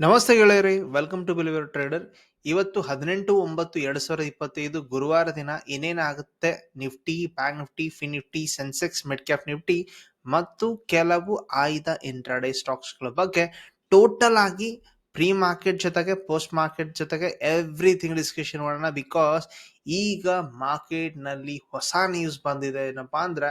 ನಮಸ್ತೆ ಗೆಳೆಯರಿ welcome to believer trader ಇವತ್ತು ಹದಿನೆಂಟು, ಒಂಬತ್ತು, ಎರಡ್ ಸಾವಿರದ ಇಪ್ಪತ್ತೈದು ಗುರುವಾರ ದಿನ ಏನೇನಾಗುತ್ತೆ Nifty Bank Nifty Fin Nifty Sensex mid cap Nifty ಮತ್ತು ಕೆಲವು ಆಯ್ದ ಇಂಟ್ರಾಡೇ ಸ್ಟಾಕ್ಸ್ಗಳ ಬಗ್ಗೆ ಟೋಟಲ್ ಆಗಿ ಪ್ರೀ ಮಾರ್ಕೆಟ್ ಜೊತೆಗೆ ಪೋಸ್ಟ್ ಮಾರ್ಕೆಟ್ ಜೊತೆಗೆ ಎವ್ರಿಥಿಂಗ್ ಡಿಸ್ಕಷನ್ ಮಾಡೋಣ ಬಿಕಾಸ್ ಈಗ ಮಾರ್ಕೆಟ್ನಲ್ಲಿ ಹೊಸ ನ್ಯೂಸ್ ಬಂದಿದೆ ಏನಪ್ಪಾ ಅಂದ್ರೆ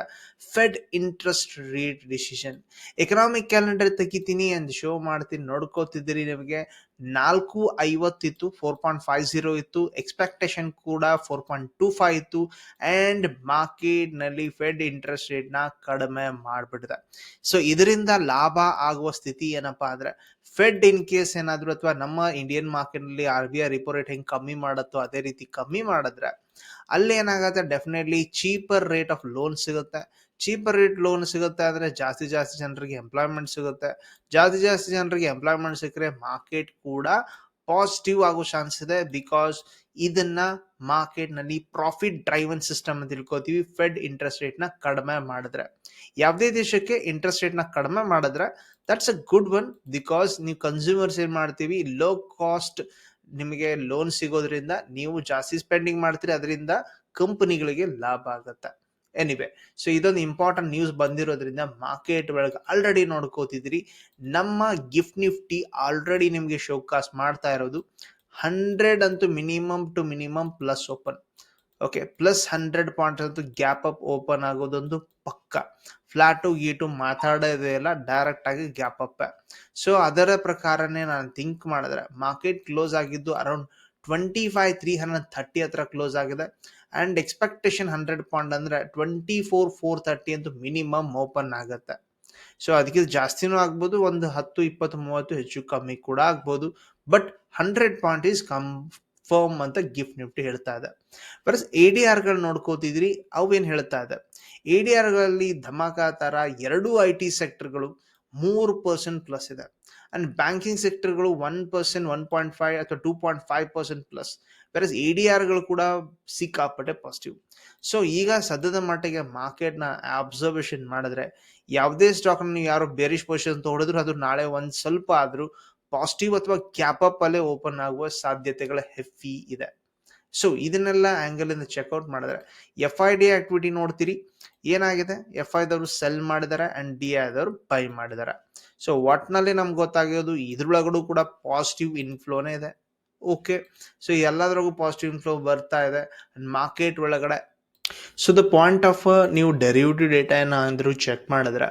Fed interest rate decision economic calendar ತೆಗಿತೀನಿ ಅಂದ್ ಶೋ ಮಾಡ್ತೀನಿ. ನೋಡ್ಕೋತಿದ್ದೀರಿ ನಿಮಗೆ. ನಾಲ್ಕು ಐವತ್ತಿತ್ತು ಫೋರ್ ಪಾಯಿಂಟ್ ಫೈವ್ ಜೀರೋ ಇತ್ತು. ಎಕ್ಸ್ಪೆಕ್ಟೇಷನ್ ಕೂಡ ಫೋರ್ ಪಾಯಿಂಟ್ ಟೂ ಫೈವ್ ಇತ್ತು. ಅಂಡ್ ಮಾರ್ಕೆಟ್ನಲ್ಲಿ ಫೆಡ್ ಇಂಟ್ರೆಸ್ಟ್ ರೇಟ್ನ ಕಡಿಮೆ ಮಾಡಿಬಿಟ್ಟಿದೆ. ಸೊ ಇದರಿಂದ ಲಾಭ ಆಗುವ ಸ್ಥಿತಿ ಏನಪ್ಪಾ ಅಂದ್ರೆ ಫೆಡ್ ಇನ್ ಕೇಸ್ ಏನಾದ್ರು ಅಥವಾ ನಮ್ಮ ಇಂಡಿಯನ್ ಮಾರ್ಕೆಟ್ನಲ್ಲಿ R B I repo rate ಹೆಂಗೆ ಕಮ್ಮಿ ಮಾಡತ್ತೋ ಅದೇ ರೀತಿ ಕಮ್ಮಿ ಮಾಡಿದ್ರೆ ಅಲ್ಲಿ ಏನಾಗುತ್ತೆ? Definitely cheaper rate of loan ಸಿಗುತ್ತೆ. ಚೀಪರ್ ರೇಟ್ ಲೋನ್ ಸಿಗುತ್ತೆ ಅಂದ್ರೆ ಜಾಸ್ತಿ ಜಾಸ್ತಿ ಜನರಿಗೆ ಎಂಪ್ಲಾಯ್ಮೆಂಟ್ ಸಿಗುತ್ತೆ. ಜಾಸ್ತಿ ಜಾಸ್ತಿ ಜನರಿಗೆ ಎಂಪ್ಲಾಯ್ಮೆಂಟ್ ಸಿಕ್ಕರೆ ಮಾರ್ಕೆಟ್ ಕೂಡ ಪಾಸಿಟಿವ್ ಆಗೋ ಚಾನ್ಸ್ ಇದೆ ಬಿಕಾಸ್ ಇದನ್ನ ಮಾರ್ಕೆಟ್ನಲ್ಲಿ ಪ್ರಾಫಿಟ್ ಡ್ರೈವನ್ ಸಿಸ್ಟಮ್ ಅಂತ ತಿಳ್ಕೊತೀವಿ. ಫೆಡ್ ಇಂಟ್ರೆಸ್ಟ್ ರೇಟ್ನ ಕಡಿಮೆ ಮಾಡಿದ್ರೆ. ಯಾವುದೇ ದೇಶಕ್ಕೆ ಇಂಟ್ರೆಸ್ಟ್ ರೇಟ್ನ ಕಡಿಮೆ ಮಾಡಿದ್ರೆ that's a good one because ನೀವು ಕನ್ಸ್ಯೂಮರ್ಸ್ ಏನ್ ಮಾಡ್ತೀವಿ ಲೋ ಕಾಸ್ಟ್ ನಿಮಗೆ ಲೋನ್ ಸಿಗೋದ್ರಿಂದ ನೀವು ಜಾಸ್ತಿ ಸ್ಪೆಂಡಿಂಗ್ ಮಾಡ್ತೀರಿ, ಅದರಿಂದ ಕಂಪನಿಗಳಿಗೆ ಲಾಭ ಆಗುತ್ತೆ. ಎನಿವೆ ಸೊ ಇದೊಂದು ಇಂಪಾರ್ಟೆಂಟ್ ನ್ಯೂಸ್ ಬಂದಿರೋದ್ರಿಂದ ಮಾರ್ಕೆಟ್ ಒಳಗೆ ಆಲ್ರೆಡಿ ನೋಡ್ಕೋತಿದ್ರಿ ನಮ್ಮ ಗಿಫ್ಟ್ ನಿಫ್ಟಿ ಆಲ್ರೆಡಿ ನಿಮಗೆ ಶೋಕಾಸ್ ಮಾಡ್ತಾ ಇರೋದು. ಹಂಡ್ರೆಡ್ ಅಂತೂ minimum to minimum plus open okay plus hundred point ಅಂತೂ ಗ್ಯಾಪ್ ಅಪ್ ಓಪನ್ ಆಗೋದೊಂದು ಪಕ್ಕ. ಫ್ಲಾಟು ಗೀಟು ಮಾತಾಡೋದೇ ಇಲ್ಲ ಡೈರೆಕ್ಟ್ ಆಗಿ ಗ್ಯಾಪ್ ಅಪ್ ಸೊ ಅದರ ಪ್ರಕಾರನೇ ನಾನು ಥಿಂಕ್ ಮಾಡಿದ್ರೆ ಮಾರ್ಕೆಟ್ ಕ್ಲೋಸ್ ಆಗಿದ್ದು around twenty five three hundred thirty ಹತ್ರ ಕ್ಲೋಸ್ ಆಗಿದೆ. ಅಂಡ್ ಎಕ್ಸ್ಪೆಕ್ಟೇಷನ್ ಹಂಡ್ರೆಡ್ ಪಾಯಿಂಟ್ ಅಂದ್ರೆ ಟ್ವೆಂಟಿ ಫೋರ್ ಫೋರ್ ತರ್ಟಿ ಅಂತೂ ಮಿನಿಮಮ್ ಓಪನ್ ಆಗುತ್ತೆ. ಸೊ ಅದಕ್ಕಿಂತ ಜಾಸ್ತಿನೂ ಆಗ್ಬೋದು, ಒಂದು ಹತ್ತು, ಇಪ್ಪತ್ತು, ಮೂವತ್ತು ಹೆಚ್ಚು ಕಮ್ಮಿ ಕೂಡ ಆಗ್ಬೋದು. But hundred point is confirm ಅಂತ ಗಿಫ್ಟ್ ನಿಫ್ಟಿ ಹೇಳ್ತಾ ಇದೆ. ಬರಸ್ ಎ ಡಿ ಆರ್ಗಳು ನೋಡ್ಕೋತಿದ್ರಿ, ಅವೇನು ಹೇಳ್ತಾ ಇದೆ? ಎ ಡಿ ಆರ್ಗಳಲ್ಲಿ ಧಮಾಕಾ ಥರ ಎರಡು ಐ ಟಿ ಸೆಕ್ಟರ್ಗಳು ಮೂರು ಪರ್ಸೆಂಟ್ ಪ್ಲಸ್ ಇದೆ. And banking ಸೆಕ್ಟರ್ಗಳು one percent one point five ಅಥವಾ two point five percent plus versus A D ಆರ್ಗಳು ಕೂಡ ಸಿಕ್ಕಾಪಟ್ಟೆ ಪಾಸಿಟಿವ್ ಸೊ ಈಗ ಸದ್ಯದ ಮಟ್ಟಿಗೆ ಮಾರ್ಕೆಟ್ನ ಅಬ್ಸರ್ವೇಷನ್ ಮಾಡಿದ್ರೆ ಯಾವುದೇ ಸ್ಟಾಕ್ ನೀವು ಯಾರು ಬೇರಿಶ್ ಪೊಸಿಷನ್ ತಗೊಳಿದ್ರು ಅದು ನಾಳೆ ಒಂದು ಸ್ವಲ್ಪ ಆದರೂ ಪಾಸಿಟಿವ್ ಅಥವಾ ಕ್ಯಾಪ್ ಅಪ್ ಅಲ್ಲೇ ಓಪನ್ ಆಗುವ ಸಾಧ್ಯತೆಗಳ ಹೆಫಿ ಇದೆ. ಸೊ ಇದನ್ನೆಲ್ಲ ಆಂಗಲ್ ಇಂದ ಚೆಕ್ಔಟ್ ಮಾಡಿದ್ರೆ ಎಫ್ ಐ ಡಿ ಆಕ್ಟಿವಿಟಿ ನೋಡ್ತೀರಿ, ಏನಾಗಿದೆ? ಎಫ್ ಐದವರು ಸೆಲ್ ಮಾಡಿದ್ದಾರೆ ಅಂಡ್ ಡಿ ಐದವರು ಬೈ ಮಾಡಿದ್ದಾರೆ ಸೊ ಒಟ್ನಲ್ಲಿ ನಮ್ಗೆ ಗೊತ್ತಾಗಿರೋದು ಇದ್ರೊಳಗಡೆ ಕೂಡ ಪಾಸಿಟಿವ್ ಇನ್ಫ್ಲೋನೇ ಇದೆ. ಓಕೆ ಸೊ ಎಲ್ಲದ್ರಾಗೂ ಪಾಸಿಟಿವ್ ಇನ್ಫ್ಲೋ ಬರ್ತಾ ಇದೆ. ಮಾರ್ಕೆಟ್ ಒಳಗಡೆ ಸೊ ದ ಪಾಯಿಂಟ್ ಆಫ್ ನೀವು ಡೆರಿವಿಟಿವ್ ಡೇಟಾ ಏನಾದರೂ ಚೆಕ್ ಮಾಡಿದ್ರೆ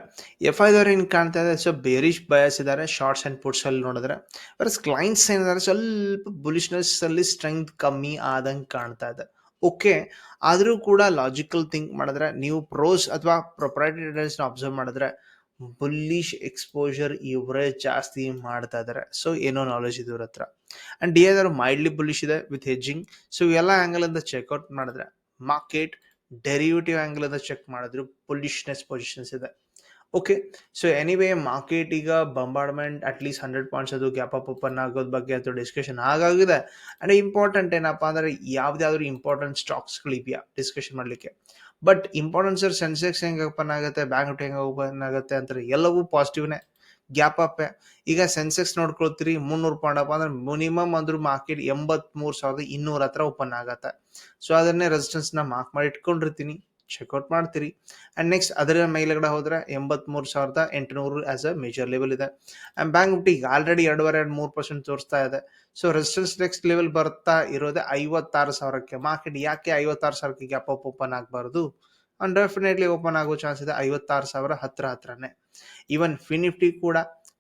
ಎಫ್ ಐದವ್ರು ಏನು ಕಾಣ್ತಾ ಇದೆ? ಸೊ ಬೇರಿಶ್ ಬಯಸ್ ಇದ್ದಾರೆ ಶಾರ್ಟ್ಸ್ ಆ್ಯಂಡ್ ಪುಟ್ಸ್ ಅಲ್ಲಿ ನೋಡಿದ್ರೆ. ಬರ್ಸ್ ಕ್ಲೈಂಟ್ಸ್ ಏನಿದ್ದಾರೆ ಸ್ವಲ್ಪ ಬುಲಿಶ್ನೆಸ್ ಅಲ್ಲಿ ಸ್ಟ್ರೆಂತ್ ಕಮ್ಮಿ ಆದಂಗೆ ಕಾಣ್ತಾ ಇದೆ. ಓಕೆ ಆದರೂ ಕೂಡ ಲಾಜಿಕಲ್ ಥಿಂಕ್ ಮಾಡಿದ್ರೆ, ನೀವು ಪ್ರೋಸ್ ಅಥವಾ ಪ್ರೊಪ್ರೈಟರ್ಸ್ನ ಅಬ್ಸರ್ವ್ ಮಾಡಿದ್ರೆ ಬುಲ್ಲಿಶ್ ಎಕ್ಸ್ಪೋಜರ್ ಇವರೇ ಜಾಸ್ತಿ ಮಾಡ್ತಾ ಇದ್ದಾರೆ ಸೊ ಏನೋ ನಾಲೆಜ್ ಇದೆ ಇವ್ರ ಹತ್ರ and D R mildly bullish ಇದೆ ವಿತ್ ಹೆಜ್ಜಿಂಗ್ ಸೊ ಎಲ್ಲ ಆ್ಯಂಗಲಿಂದ ಚೆಕ್ಔಟ್ ಮಾಡಿದ್ರೆ ಮಾರ್ಕೆಟ್ ಡೆರಿವೇಟಿವ್ ಆಂಗಲ್ ಅಂತ ಚೆಕ್ ಮಾಡಿದ್ರು ಪೊಲಿಷ್ನೆಸ್ ಪೊಸಿಷನ್ಸ್ ಇದೆ. ಓಕೆ ಸೊ ಎನಿವೇ ಮಾರ್ಕೆಟ್ ಈಗ bombardment at least hundred points ಅದು ಗ್ಯಾಪ್ ಅಪ್ ಓಪನ್ ಆಗೋದ್ ಬಗ್ಗೆ ಅಥವಾ ಡಿಸ್ಕಷನ್ ಆಗಾಗಿದೆ. ಅಂಡ್ ಇಂಪಾರ್ಟೆಂಟ್ ಏನಪ್ಪ ಅಂದ್ರೆ ಯಾವ್ದಾದ್ರು ಇಂಪಾರ್ಟೆಂಟ್ ಸ್ಟಾಕ್ಸ್ಗಳು ಇದೆಯಾ ಡಿಸ್ಕಷನ್ ಮಾಡ್ಲಿಕ್ಕೆ. ಬಟ್ ಇಂಪಾರ್ಟೆಂಟ್ ಸರ್ ಸೆನ್ಸೆಕ್ಸ್ ಹೆಂಗೆ ಓಪನ್ ಆಗುತ್ತೆ ಬ್ಯಾಂಕ್ ಹೆಂಗೆ ಓಪನ್ ಆಗುತ್ತೆ ಅಂತಾರೆ ಎಲ್ಲವೂ ಪಾಸಿಟಿವ್ನೇ ಗ್ಯಾಪ್ ಅಪ್. ಈಗ ಸೆನ್ಸೆಕ್ಸ್ ನೋಡ್ಕೊಳ್ತೀರಿ, ಮುನ್ನೂರು ಪಾಯಿಂಟ್ ಅಪ್ ಅಂದ್ರೆ ಮಿನಿಮಮ್ ಅಂದ್ರೂ ಮಾರ್ಕೆಟ್ ಎಂಬತ್ ಮೂರು ಸಾವಿರದ ಇನ್ನೂರ ಹತ್ರ ಓಪನ್ ಆಗತ್ತೆ. ಸೊ ಅದನ್ನೇ ರೆಸಿಸ್ಟೆನ್ಸ್ನ ಮಾರ್ಕ್ ಮಾಡಿ ಇಟ್ಕೊಂಡಿರ್ತೀನಿ. ಚೆಕ್ಔಟ್ ಮಾಡ್ತೀರಿ. ಅಂಡ್ ನೆಕ್ಸ್ಟ್ ಅದರ ಮೇಲೆಗಡೆ ಹೋದ್ರೆ ಎಂಬತ್ ಮೂರ್ ಸಾವಿರದ ಎಂಟುನೂರು ಆಸ್ ಅ ಮೇಜರ್ ಲೆವೆಲ್ ಇದೆ. ಆ್ಯಂಡ್ ಬ್ಯಾಂಕ್ ನಿಫ್ಟಿ ಈಗ ಆಲ್ರೆಡಿ ಎರಡೂವರೆ, ಎರಡು, ಮೂರು ಪರ್ಸೆಂಟ್ ತೋರಿಸ್ತಾ ಇದೆ. ಸೊ ರೆಸಿಸ್ಟೆನ್ಸ್ ನೆಕ್ಸ್ಟ್ ಲೆವೆಲ್ ಬರ್ತಾ ಇರೋದೇ ಐವತ್ತಾರು ಸಾವಿರಕ್ಕೆ. ಮಾರ್ಕೆಟ್ ಯಾಕೆ ಐವತ್ತಾರು ಸಾವಿರಕ್ಕೆ ಗ್ಯಾಪ್ ಅಪ್ ಓಪನ್ ಆಗಬಾರ್ದು? ಅಂಡ್ ಡೆಫಿನೆಟ್ಲಿ ಓಪನ್ ಆಗೋ ಚಾನ್ಸ್ ಇದೆ ಐವತ್ತಾರು ಸಾವಿರ ಹತ್ರ ಹತ್ರನೇ. ಈವನ್ ಫಿನಿಫ್ಟಿ ಕೂಡ.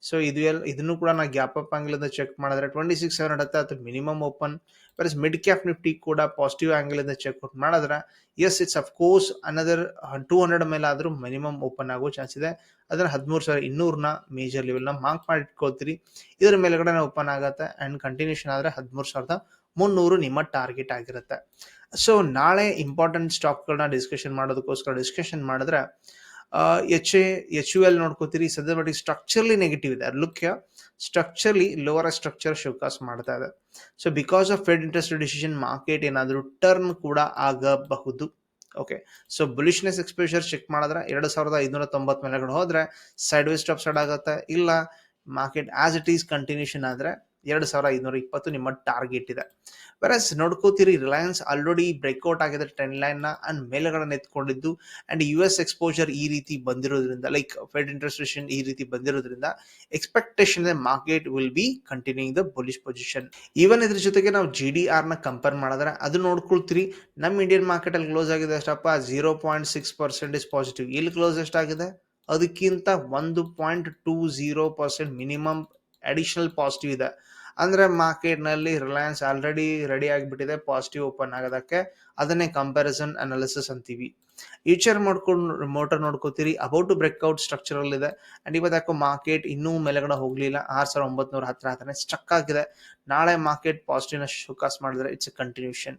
ಸೊ ಇದು ಎಲ್ಲ ಇದನ್ನು ಕೂಡ ನಾ ಗ್ಯಾಪ್ ಅಪ್ ಆಂಗಲ್ ಚೆಕ್ ಮಾಡಿದ್ರೆ ಟ್ವೆಂಟಿ ಸಿಕ್ಸ್ ಸೆವೆನ್ ಹಂಡ್ರೆಡ್ ಅದು ಮಿನಿಮಮ್ ಓಪನ್ ಬರೀಸ್ ಮಿಡ್ ಕ್ಯಾಪ್ ನಿಫ್ಟಿ ಕೂಡ ಪಾಸಿಟಿವ್ ಆಂಗಲ್ ಇಂದ ಚೆಕ್ ಔಟ್ ಮಾಡಿದ್ರೆ yes it's of course another two hundred ಮೇಲೆ ಆದರೂ ಮಿನಿಮಮ್ ಓಪನ್ ಆಗೋ ಚಾನ್ಸ್ ಇದೆ. ಅದನ್ನ ಹದಿಮೂರು ಸಾವಿರ ಇನ್ನೂರನ್ನ ಮೇಜರ್ ಲೆವೆಲ್ನ ಮಾರ್ಕ್ ಮಾಡಿ ಇಟ್ಕೋತೀರಿ ಇದರ ಮೇಲ್ಗಡೆ ಓಪನ್ ಆಗುತ್ತೆ ಅಂಡ್ ಕಂಟಿನ್ಯೂಷನ್ ಆದರೆ ಹದಿಮೂರು ಸಾವಿರದ ಮುನ್ನೂರು ನಿಮ್ಮ ಟಾರ್ಗೆಟ್ ಆಗಿರುತ್ತೆ. ಸೊ ನಾಳೆ ಇಂಪಾರ್ಟೆಂಟ್ ಸ್ಟಾಕ್ಗಳನ್ನ ಡಿಸ್ಕಷನ್ ಮಾಡೋದಕ್ಕೋಸ್ಕರ ಡಿಸ್ಕಷನ್ ಮಾಡಿದ್ರೆ H A H U L ನೋಡ್ಕೋತೀರಿ ಸದ್ಯ ಮಟ್ಟಿಗೆ ಸ್ಟ್ರಕ್ಚರ್ಲಿ ನೆಗೆಟಿವ್ ಇದೆ. ಲುಕ್ಯ ಸ್ಟ್ರಕ್ಚರ್ಲಿ ಲೋವರ್ ಸ್ಟ್ರಕ್ಚರ್ ಶೋಕಾಸ್ ಮಾಡ್ತಾ ಇದೆ. So because of Fed interest decision market ಏನಾದರೂ ಟರ್ನ್ ಕೂಡ ಆಗಬಹುದು. Okay so bullishness exposure check ಮಾಡಿದ್ರೆ ಎರಡು ಸಾವಿರದ ಐದುನೂರ ತೊಂಬತ್ತು ಮೇಲೆಗಡೆ ಹೋದ್ರೆ ಸೈಡ್ ವೇಸ್ಟ್ ಆಫ್ ಸೈಡ್ ಆಗುತ್ತೆ. ಇಲ್ಲ market as it is continuation ಆದ್ರೆ ಎರಡು ಸಾವಿರ ಐದುನೂರ ಇಪ್ಪತ್ತು ನಿಮ್ಮ ಟಾರ್ಗೆಟ್ ಇದೆ ವೆರಸ್ ನೋಡ್ಕೋತೀರಿ ರಿಲಯನ್ಸ್ ಆಲ್ರೆಡಿ ಬ್ರೇಕ್ಔಟ್ ಆಗಿದೆ ಟ್ರೆಂಡ್ ಲೈನ್ನ ಅಂಡ್ ಮೇಲೆಗಡೆ ಎತ್ಕೊಂಡಿದ್ದು ಅಂಡ್ ಯು ಎಸ್ ಎಕ್ಸ್ಪೋಜರ್ ಈ ರೀತಿ ಬಂದಿರೋದ್ರಿಂದ ಲೈಕ್ ಫೆಡ್ ಇಂಟ್ರೆಸ್ಟ್ ಈ ರೀತಿ ಬಂದಿರೋದ್ರಿಂದ expectation market will be continuing the bullish position even ಇದ್ರ ಜೊತೆಗೆ ನಾವು ಜಿ ಡಿ ಆರ್ನ ಕಂಪೇರ್ ಮಾಡಿದ್ರೆ ಅದು ನೋಡ್ಕೊಳ್ತೀರಿ ನಮ್ಮ ಇಂಡಿಯನ್ ಮಾರ್ಕೆಟ್ ಅಲ್ಲಿ ಕ್ಲೋಸ್ ಆಗಿದೆ ಅಷ್ಟಪ್ಪ zero point six percentage positive ಇಲ್ಲಿ ಕ್ಲೋಸ್ ಎಷ್ಟಾಗಿದೆ? ಅದಕ್ಕಿಂತ ಒಂದು point two zero percent minimum additional positive ಇದೆ. ಅಂದ್ರೆ ಮಾರ್ಕೆಟ್ನಲ್ಲಿ ರಿಲಯನ್ಸ್ ಆಲ್ರೆಡಿ ರೆಡಿ ಆಗಿಬಿಟ್ಟಿದೆ ಪಾಸಿಟಿವ್ ಓಪನ್ ಆಗೋದಕ್ಕೆ. ಅದನ್ನೇ ಕಂಪ್ಯಾರಿಸನ್ ಅನಾಲಿಸಿಸ್ ಅಂತೀವಿ. ಫ್ಯೂಚರ್ ಮಾಡ್ಕೊಂಡು ಮೋಟರ್ ನೋಡ್ಕೋತೀರಿ ಅಬೌಟ್ ಟು ಬ್ರೇಕ್ಔಟ್ ಸ್ಟ್ರಕ್ಚರಲ್ ಇದೆ. ಅಂಡ್ ಇವತ್ತು ಮಾರ್ಕೆಟ್ ಇನ್ನೂ ಮೇಲೆಗಡೆ ಹೋಗ್ಲಿಲ್ಲ. ಆರು ಸಾವಿರದ ಒಂಬತ್ನೂರ ಹತ್ರ ಹತ್ರನೇ ಸ್ಟಕ್ ಆಗಿದೆ. ನಾಳೆ ಮಾರ್ಕೆಟ್ ಪಾಸಿಟಿವ್ನ ಶೋಕಾಸ್ ಮಾಡಿದ್ರೆ it's a continuation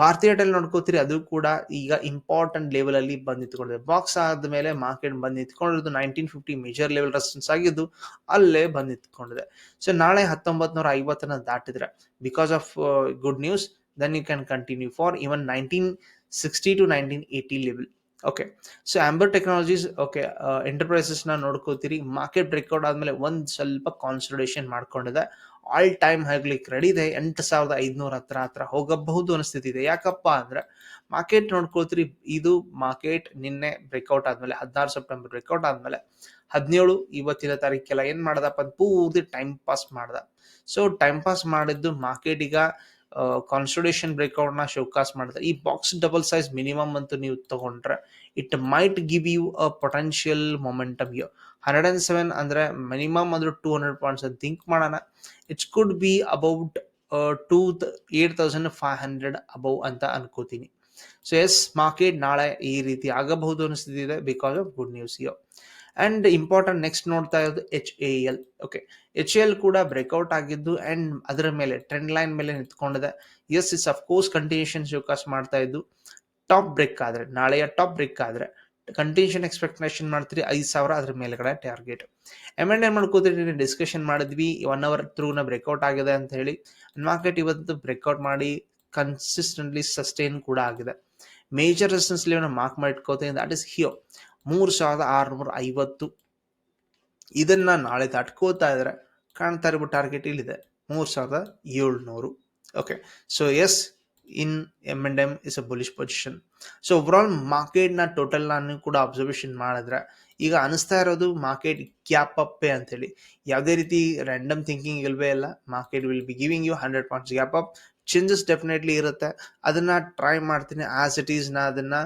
Bharatiya Airtel ನೋಡ್ಕೋತೀರಿ, ಅದು ಕೂಡ ಈಗ ಇಂಪಾರ್ಟೆಂಟ್ ಲೆವೆಲ್ ಅಲ್ಲಿ ಬಂದ್ ನಿಂತ್ಕೊಂಡಿದೆ ಬಾಕ್ಸ್ ಆದ್ಮೇಲೆ ಮಾರ್ಕೆಟ್ ಬಂದ್ ನಿಂತ್ಕೊಂಡಿರೋದು nineteen fifty major level resistance ಆಗಿದ್ದು ಅಲ್ಲೇ ಬಂದ್ ನಿಂತ್ಕೊಂಡಿದೆ ಸೊ ನಾಳೆ ಹತ್ತೊಂಬತ್ ನೂರ ಐವತ್ತನ್ನ ದಾಟಿದ್ರೆ because of good news then you can continue for even nineteen sixty to nineteen eighty level okay so Amber Technologies okay ಎಂಟರ್ಪ್ರೈಸಸ್ನ ನೋಡ್ಕೋತೀರಿ. ಮಾರ್ಕೆಟ್ ರೆಕಾರ್ಡ್ ಆದ್ಮೇಲೆ ಒಂದ್ ಸ್ವಲ್ಪ ಕಾನ್ಸಲ್ಟೇಷನ್ ಮಾಡ್ಕೊಂಡಿದೆ. ಆಲ್ ಟೈಮ್ ಆಗ್ಲಿಕ್ಕೆ ರೆಡಿ ಇದೆ, ಎಂಟು ಸಾವಿರದ ಐದ್ನೂರ ಹತ್ರ ಹತ್ರ ಹೋಗಬಹುದು ಇದೆ. ಯಾಕಪ್ಪ ಅಂದ್ರೆ ಮಾರ್ಕೆಟ್ ನೋಡ್ಕೊಳ್ತೀರಿ, ಇದು ಮಾರ್ಕೆಟ್ ನಿನ್ನೆ ಬ್ರೇಕ್ಔಟ್ ಆದ್ಮೇಲೆ, ಹದಿನಾರು ಸೆಪ್ಟೆಂಬರ್ ಬ್ರೇಕ್ಔಟ್ ಆದ್ಮೇಲೆ, ಹದಿನೇಳು ಇವತ್ತಿನ ತಾರೀಕೆಲ್ಲ ಏನ್ ಮಾಡ್ದಪ್ಪ ಪೂರ್ತಿ ಟೈಮ್ ಪಾಸ್ ಮಾಡ್ದ. ಸೊ ಟೈಮ್ ಪಾಸ್ ಮಾಡಿದ್ದು ಮಾರ್ಕೆಟ್ ಈಗ ಕಾನ್ಸ್ಟಿಟ್ಯೂಷನ್ ಬ್ರೇಕ್ಔಟ್ನ ಶೋಕಾಸ್ ಮಾಡಿದ್ರೆ, ಈ ಬಾಕ್ಸ್ ಡಬಲ್ ಸೈಜ್ ಮಿನಿಮಮ್ ಅಂತೂ ನೀವು ತಗೊಂಡ್ರೆ it might give you a potential momentum you hundred and seven ಅಂದ್ರೆ ಮಿನಿಮಮ್ ಅಂದ್ರೆ ಟೂ ಹಂಡ್ರೆಡ್ ಪಾಯಿಂಟ್ಸ್ ಅಂತ ಥಿಂಕ್ ಮಾಡೋಣ. It's could be about two eight thousand five hundred above ಅಂತ ಅನ್ಕೋತೀನಿ. ಸೊ ಎಸ್ ಮಾರ್ಕೆಟ್ ನಾಳೆ ಈ ರೀತಿ ಆಗಬಹುದು ಅನಿಸ್ತಿದೆ because of good news yo and important next ನೋಡ್ತಾ ಇರೋದು H A L okay H L ಕೂಡ ಬ್ರೇಕ್ಔಟ್ ಆಗಿದ್ದು ಅಂಡ್ ಅದರ ಮೇಲೆ ಟ್ರೆಂಡ್ ಲೈನ್ ಮೇಲೆ ನಿಂತ್ಕೊಂಡಿದೆ. Yes is of course continuation showcase ಮಾಡ್ತಾ ಇದ್ದು. ಟಾಪ್ ಬ್ರೇಕ್ ಆದರೆ, ನಾಳೆಯ ಟಾಪ್ ಬ್ರೇಕ್ ಆದರೆ ಕಂಟಿನ್ಯೂಷನ್ ಎಕ್ಸ್ಪೆಕ್ಟೇಷನ್ ಮಾಡ್ತೀರಿ ಐದು ಸಾವಿರ ಅದ್ರ ಮೇಲ್ಗಡೆ ಟಾರ್ಗೆಟ್ ಎಂ ಎಂಡ್ ಏನ್ ಮಾಡ್ಕೋತೀರಿ ಡಿಸ್ಕಷನ್ ಮಾಡಿದ್ವಿ ಒನ್ ಅವರ್ ಥ್ರೂನ ಬ್ರೇಕ್ಔಟ್ ಆಗಿದೆ ಅಂತ ಹೇಳಿ. ಮಾರ್ಕೆಟ್ ಇವತ್ತು ಬ್ರೇಕ್ಔಟ್ ಮಾಡಿ ಕನ್ಸಿಸ್ಟೆಂಟ್ಲಿ ಸಸ್ಟೈನ್ ಕೂಡ ಆಗಿದೆ. ಮೇಜರ್ ರೆಸ್ಟೆನ್ಸ್ ಲೆವೆಲ್ ಮಾರ್ಕ್ ಮಾಡಿಟ್ಕೋತೀನಿ. ದಟ್ ಇಸ್ ಹಿಯೋ ಮೂರು ಸಾವಿರದ ಆರುನೂರ ಐವತ್ತು ಇದನ್ನ ನಾಳೆ ದಾಟ್ಕೋತಾ ಇದ್ರೆ ಕಾಣ್ತಾ ಇರ್ಬೋದು ಟಾರ್ಗೆಟ್ ಇಲ್ಲಿದೆ, ಮೂರು ಸಾವಿರದ ಏಳ್ನೂರು. Okay so yes in M and M is a bullish position so overall ಮಾರ್ಕೆಟ್ನ total ನಾನು ಕೂಡ ಅಬ್ಸರ್ವೇಷನ್ ಮಾಡಿದ್ರೆ, ಈಗ ಅನಿಸ್ತಾ ಇರೋದು ಮಾರ್ಕೆಟ್ ಕ್ಯಾಪ್ ಅಪ್ಪೆ ಅಂತೇಳಿ ಯಾವುದೇ ರೀತಿ ರ್ಯಾಂಡಮ್ ಥಿಂಕಿಂಗ್ ಇಲ್ವೇ ಇಲ್ಲ market will be giving you hundred points gap up changes definitely ಇರುತ್ತೆ. ಅದನ್ನ ಟ್ರೈ ಮಾಡ್ತೀನಿ ಆಸ್ ಇಟ್ ಈಸ್ ನಾ ಅದನ್ನ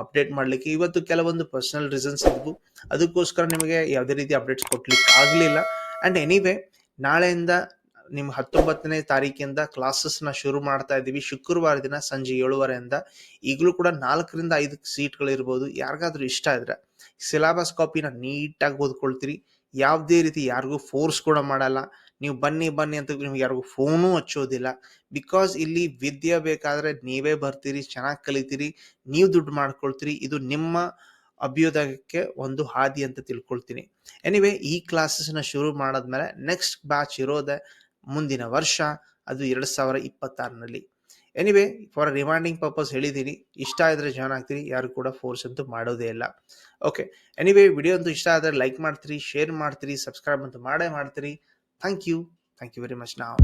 ಅಪ್ಡೇಟ್ ಮಾಡ್ಲಿಕ್ಕೆ. ಇವತ್ತು ಕೆಲವೊಂದು ಪರ್ಸನಲ್ ರೀಸನ್ಸ್ ಇದ್ವು. ಅದಕ್ಕೋಸ್ಕರ ನಿಮಗೆ ಯಾವುದೇ ರೀತಿ ಅಪ್ಡೇಟ್ಸ್ ಕೊಟ್ಲಿಕ್ಕೆ ಆಗಲಿಲ್ಲ. ಆ್ಯಂಡ್ ಎನಿವೇ ನಾಳೆಯಿಂದ ನಿಮ್ಮ ಹತ್ತೊಂಬತ್ತನೇ ತಾರೀಕಿಂದ ಕ್ಲಾಸಸ್ನ ಶುರು ಮಾಡ್ತಾ ಇದ್ದೀವಿ. ಶುಕ್ರವಾರ ದಿನ ಸಂಜೆ ಏಳುವರೆಯಿಂದ. ಈಗಲೂ ಕೂಡ ನಾಲ್ಕರಿಂದ ಐದು ಸೀಟ್ಗಳಿರ್ಬೋದು ಯಾರಿಗಾದ್ರೂ ಇಷ್ಟ ಇದ್ರೆ ಸಿಲೆಬಸ್ ಕಾಪಿನ ನೀಟಾಗಿ ಓದ್ಕೊಳ್ತೀರಿ. ಯಾವುದೇ ರೀತಿ ಯಾರಿಗೂ ಫೋರ್ಸ್ ಕೂಡ ಮಾಡಲ್ಲ. ನೀವು ಬನ್ನಿ ಬನ್ನಿ ಅಂತ ನಿಮ್ಗೆ ಯಾರಿಗೂ ಫೋನು ಹಚ್ಚೋದಿಲ್ಲ. ಬಿಕಾಸ್ ಇಲ್ಲಿ ವಿದ್ಯೆ ಬೇಕಾದ್ರೆ ನೀವೇ ಬರ್ತೀರಿ, ಚೆನ್ನಾಗಿ ಕಲಿತೀರಿ, ನೀವು ದುಡ್ಡು ಮಾಡ್ಕೊಳ್ತೀರಿ, ಇದು ನಿಮ್ಮ ಅಭ್ಯುದಯಕ್ಕೆ ಒಂದು ಹಾದಿ ಅಂತ ತಿಳ್ಕೊಳ್ತೀನಿ. ಎನಿವೆ ಈ ಕ್ಲಾಸಸ್ನ ಶುರು ಮಾಡಿದ್ಮೇಲೆ ನೆಕ್ಸ್ಟ್ ಬ್ಯಾಚ್ ಇರೋದೆ ಮುಂದಿನ ವರ್ಷ, ಅದು ಎರಡು ಸಾವಿರ ಇಪ್ಪತ್ತಾರನಲ್ಲಿ ಎನಿವೆ ಫಾರ್ ರಿಮೈಂಡಿಂಗ್ ಪರ್ಪಸ್ ಹೇಳಿದ್ದೀನಿ ಇಷ್ಟ ಆದರೆ ಜಾಯ್ನ್ ಆಗ್ತೀರಿ, ಯಾರು ಕೂಡ ಫೋರ್ಸ್ ಅಂತೂ ಮಾಡೋದೇ ಇಲ್ಲ. ಓಕೆ ಎನಿವೆ ವಿಡಿಯೋ ಅಂತೂ ಇಷ್ಟ ಆದರೆ ಲೈಕ್ ಮಾಡ್ತೀರಿ ಶೇರ್ ಮಾಡ್ತೀರಿ ಸಬ್ಸ್ಕ್ರೈಬ್ ಅಂತೂ ಮಾಡೇ ಮಾಡ್ತೀರಿ. Thank you thank you very much ನಾವು